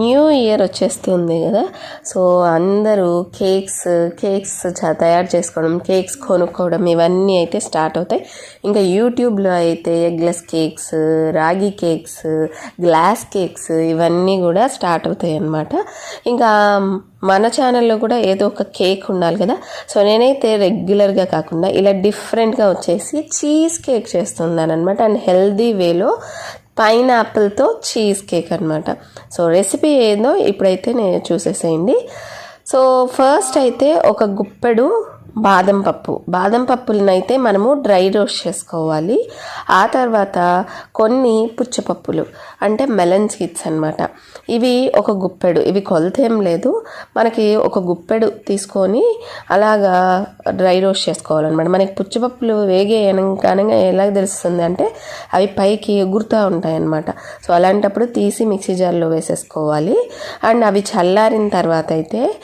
New year వచ్చేస్తుంది కదా. So అందరూ కేక్స్ కేక్స్ తయారు చేసుకోవడం కేక్స్ కొనుక్కోవడం ఇవన్నీ అయితే స్టార్ట్ అవుతాయి. ఇంకా యూట్యూబ్లో అయితే ఎగ్లెస్ కేక్స్ రాగి కేక్స్ గ్లాస్ కేక్స్ ఇవన్నీ కూడా స్టార్ట్ అవుతాయి అన్నమాట. ఇంకా మన ఛానల్లో కూడా ఏదో ఒక కేక్ ఉండాలి కదా. సో నేనైతే రెగ్యులర్గా కాకుండా ఇలా డిఫరెంట్గా వచ్చేసి చీజ్ కేక్ చేస్తున్నాను అనమాట అండ్ హెల్దీ వేలో పైనాపిల్తో చీజ్ కేక్ అనమాట సో రెసిపీ ఏందో ఇప్పుడైతే నేను చూసేసేయండి. సో ఫస్ట్ అయితే ఒక గుప్పెడు బాదం పప్పు. బాదం పప్పులనైతే మనము డ్రై రోస్ట్ చేసుకోవాలి. ఆ తర్వాత కొన్ని పుచ్చపప్పులు అంటే మెలన్ సీడ్స్ అనమాట ఇవి ఒక గుప్పెడు ఇవి కొలతేం లేదు. మనకి ఒక గుప్పెడు తీసుకొని అలాగా డ్రై రోస్ట్ చేసుకోవాలన్నమాట. మనకి పుచ్చపప్పులు వేగే అనగా ఎలా తెలుస్తుంది అంటే అవి పైకి ఎగురుతూ ఉంటాయన్నమాట. సో అలాంటప్పుడు తీసి మిక్సీ జార్లో వేసేసుకోవాలి. అండ్ అవి చల్లారిన తర్వాత అయితే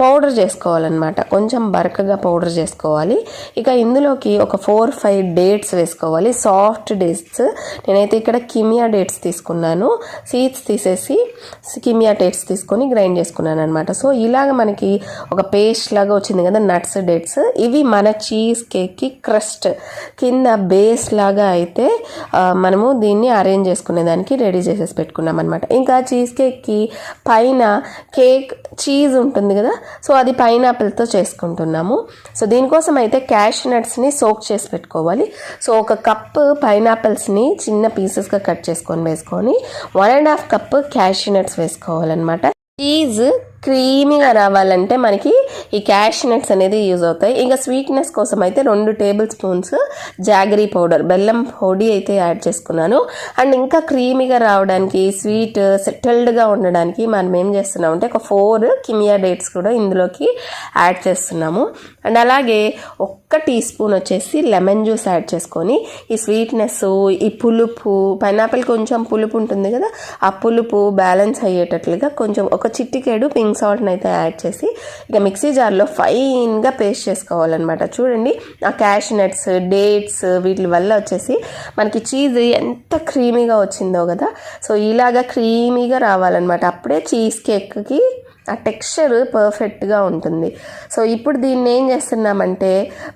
పౌడర్ చేసుకోవాలన్నమాట. కొంచెం బరకగా పౌడర్ చేసుకోవాలి. ఇక ఇందులోకి ఒక ఫోర్ ఫైవ్ డేట్స్ వేసుకోవాలి. Soft dates. నేనైతే ఇక్కడ కిమియా డేట్స్ తీసుకున్నాను. సీడ్స్ తీసేసి కిమియా డేట్స్ తీసుకొని గ్రైండ్ చేసుకున్నాను అనమాట సో ఇలాగ మనకి ఒక పేస్ట్ లాగా వచ్చింది కదా నట్స్ డేట్స్. ఇవి మన చీజ్ కేక్కి క్రస్ట్ కింద బేస్ లాగా అయితే మనము దీన్ని అరేంజ్ చేసుకునేదానికి రెడీ చేసేసి పెట్టుకున్నాం అనమాట ఇంకా చీజ్ కేక్కి పైన కేక్ చీజ్ ఉంటుంది కదా సో అది పైనాపిల్తో చేసుకుంటున్నాము. సో దీనికోసం అయితే క్యాష్ నట్స్ని సోక్ చేసి పెట్టుకోవాలి. సో ఒక కప్పు పైనాపిల్స్ని చిన్న పీసెస్గా కట్ చేసుకొని వేసుకొని one and half cup cashew nuts వేసుకోవాలన్నమాట. చీజ్ క్రీమీగా రావాలంటే మనకి ఈ క్యాష్నట్స్ అనేది యూజ్ అవుతాయి. ఇంకా స్వీట్నెస్ కోసం అయితే రెండు టేబుల్ స్పూన్స్ జాగరీ పౌడర్ బెల్లం పొడి అయితే యాడ్ చేసుకున్నాను. అండ్ ఇంకా క్రీమీగా రావడానికి స్వీట్ సెటిల్డ్గా ఉండడానికి మనం ఏం చేస్తున్నామంటే ఒక ఫోర్ కిమియా డేట్స్ కూడా ఇందులోకి యాడ్ చేస్తున్నాము. అండ్ అలాగే ఒక్క టీ స్పూన్ వచ్చేసి లెమన్ జ్యూస్ యాడ్ చేసుకొని ఈ స్వీట్నెస్ ఈ పులుపు పైనాపిల్ కొంచెం పులుపు ఉంటుంది కదా ఆ పులుపు బ్యాలెన్స్ అయ్యేటట్లుగా కొంచెం ఒక చిట్టికేడు పింక్ సాల్ట్ని అయితే యాడ్ చేసి ఇక మిక్సీ జార్లో ఫైన్గా పేస్ట్ చేసుకోవాలన్నమాట. చూడండి ఆ క్యాష్ నట్స్ డేట్స్ వీటి వల్ల వచ్చేసి మనకి చీజ్ ఎంత క్రీమీగా వచ్చిందో కదా. సో ఇలాగా క్రీమీగా రావాలన్నమాట. అప్పుడే చీజ్ కేక్కి ఆ టెక్స్చర్ పర్ఫెక్ట్గా ఉంటుంది. సో ఇప్పుడు దీన్ని ఏం చేస్తున్నామంటే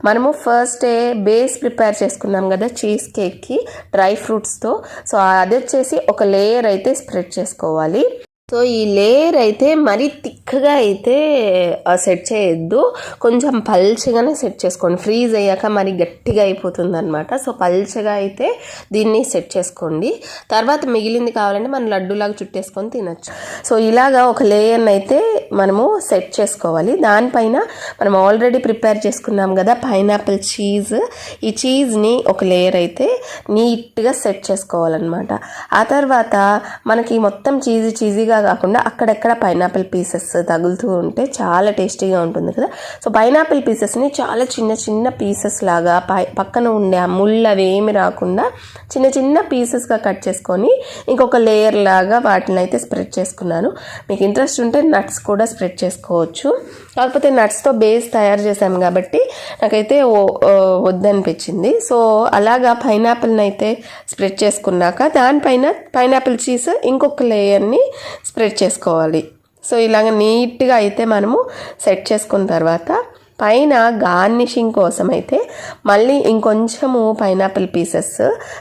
మనము ఫస్ట్ డే బేస్ ప్రిపేర్ చేసుకున్నాం కదా చీజ్ కేక్కి డ్రై ఫ్రూట్స్తో. సో అది వచ్చేసి ఒక లేయర్ అయితే స్ప్రెడ్ చేసుకోవాలి. సో ఈ లేయర్ అయితే మరీ చక్కగా అయితే సెట్ చేయొద్దు. కొంచెం పల్చగానే సెట్ చేసుకోండి. ఫ్రీజ్ అయ్యాక మరి గట్టిగా అయిపోతుంది అనమాట సో పల్చగా అయితే దీన్ని సెట్ చేసుకోండి. తర్వాత మిగిలింది కావాలంటే మనం లడ్డూలాగా చుట్టేసుకొని తినొచ్చు. సో ఇలాగా ఒక లేయర్ని అయితే మనము సెట్ చేసుకోవాలి. దానిపైన మనం ఆల్రెడీ ప్రిపేర్ చేసుకున్నాం కదా పైనాపిల్ చీజ్ ఈ చీజ్ని ఒక లేయర్ అయితే నీట్గా సెట్ చేసుకోవాలన్నమాట. ఆ తర్వాత మనకి మొత్తం చీజీ చీజీగా కాకుండా అక్కడెక్కడ పైనాపిల్ పీసెస్ తగులుతూ ఉంటే చాలా టేస్టీగా ఉంటుంది కదా. సో పైనాపిల్ పీసెస్ని చాలా చిన్న చిన్న పీసెస్ లాగా పై పక్కన ఉండే ఆ ముళ్ళు అవి ఏమి రాకుండా చిన్న చిన్న పీసెస్గా కట్ చేసుకొని ఇంకొక లేయర్ లాగా వాటిని అయితే స్ప్రెడ్ చేసుకున్నాను. మీకు ఇంట్రెస్ట్ ఉంటే నట్స్ కూడా స్ప్రెడ్ చేసుకోవచ్చు. కాకపోతే నట్స్తో బేస్ తయారు చేశాం కాబట్టి నాకైతే వద్దనిపించింది. సో అలాగా పైనాపిల్ని అయితే స్ప్రెడ్ చేసుకున్నాక దానిపైన పైనాపిల్ చీజ్ ఇంకొక లేయర్ని స్ప్రెడ్ చేసుకోవాలి. సో ఇలాగ నీట్గా అయితే మనము సెట్ చేసుకున్న తర్వాత పైన గార్నిషింగ్ కోసం అయితే మళ్ళీ ఇంకొంచెము పైనాపిల్ పీసెస్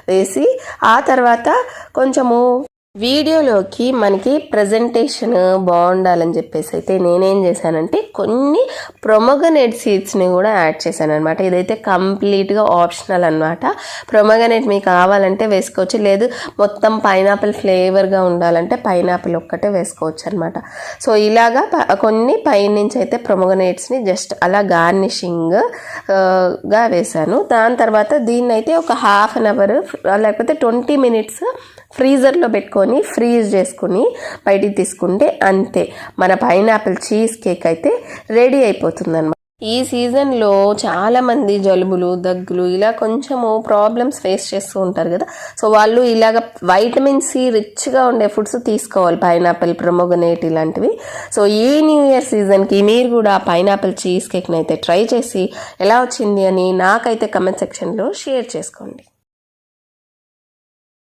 వేసి ఆ తర్వాత కొంచెము వీడియోలోకి మనకి ప్రజెంటేషన్ బాగుండాలని చెప్పేసి అయితే నేనేం చేశానంటే కొన్ని ప్రొమగనేట్ సీడ్స్ని కూడా యాడ్ చేశాను అనమాట ఇదైతే కంప్లీట్గా ఆప్షనల్ అనమాట ప్రొమగనేట్ మీకు కావాలంటే వేసుకోవచ్చు. లేదు మొత్తం పైనాపిల్ ఫ్లేవర్గా ఉండాలంటే పైనాపిల్ ఒక్కటే వేసుకోవచ్చు అనమాట సో ఇలాగా ప- కొన్ని పైనుంచి అయితే ప్రొమగనేట్స్ని జస్ట్ అలా గార్నిషింగ్గా వేశాను. దాని తర్వాత దీన్ని అయితే ఒక హాఫ్ అన్ అవర్ లేకపోతే ట్వంటీ మినిట్స్ ఫ్రీజర్లో పెట్టుకొని ఫ్రీజ్ చేసుకుని బయటికి తీసుకుంటే అంతే. మన పైనాపిల్ చీజ్ కేక్ అయితే రెడీ అయిపోతుందన్నమాట. ఈ సీజన్లో చాలామంది జలుబులు దగ్గులు ఇలా కొంచెము ప్రాబ్లమ్స్ ఫేస్ చేస్తూ ఉంటారు కదా. సో వాళ్ళు ఇలాగ వైటమిన్ సి రిచ్గా ఉండే ఫుడ్స్ తీసుకోవాలి. పైనాపిల్ ప్రొమోగనేట్ ఇలాంటివి. సో ఈ న్యూ ఇయర్ సీజన్కి మీరు కూడా పైనాపిల్ చీజ్ కేక్ని అయితే ట్రై చేసి ఎలా వచ్చింది అని నాకైతే కమెంట్ సెక్షన్లో షేర్ చేసుకోండి.